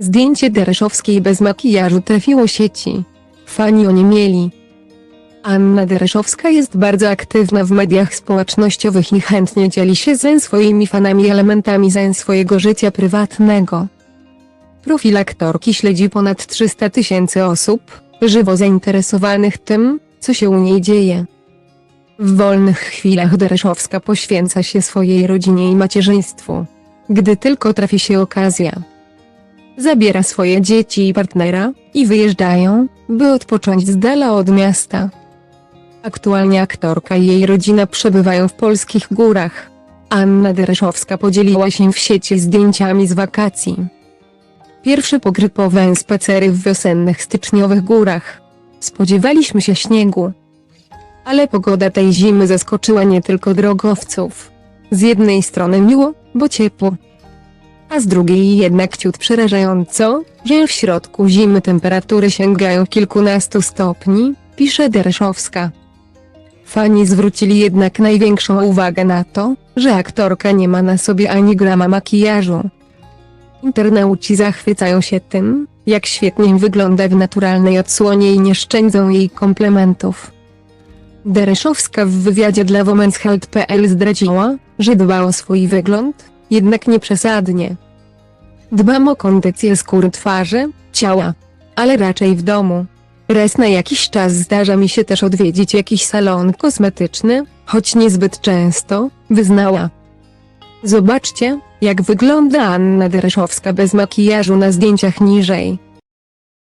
Zdjęcie Dereszowskiej bez makijażu trafiło sieci. Fani oniemieli. Anna Dereszowska jest bardzo aktywna w mediach społecznościowych i chętnie dzieli się ze swoimi fanami elementami ze swojego życia prywatnego. Profil aktorki śledzi ponad 300 tysięcy osób, żywo zainteresowanych tym, co się u niej dzieje. W wolnych chwilach Dereszowska poświęca się swojej rodzinie i macierzyństwu. Gdy tylko trafi się okazja. Zabiera swoje dzieci i partnera i wyjeżdżają, by odpocząć z dala od miasta. Aktualnie aktorka i jej rodzina przebywają w polskich górach. Anna Dereszowska podzieliła się w sieci zdjęciami z wakacji. Pierwsze pogrypowe spacery w wiosennych styczniowych górach. Spodziewaliśmy się śniegu. Ale pogoda tej zimy zaskoczyła nie tylko drogowców. Z jednej strony miło, bo ciepło. A z drugiej jednak ciut przerażająco, że w środku zimy temperatury sięgają kilkunastu stopni, pisze Dereszowska. Fani zwrócili jednak największą uwagę na to, że aktorka nie ma na sobie ani grama makijażu. Internauci zachwycają się tym, jak świetnie wygląda w naturalnej odsłonie i nie szczędzą jej komplementów. Dereszowska w wywiadzie dla womenshealth.pl zdradziła, że dba o swój wygląd, jednak nie przesadnie. Dbam o kondycję skóry twarzy, ciała, ale raczej w domu. Raz na jakiś czas zdarza mi się też odwiedzić jakiś salon kosmetyczny, choć niezbyt często, wyznała. Zobaczcie, jak wygląda Anna Dereszowska bez makijażu na zdjęciach niżej.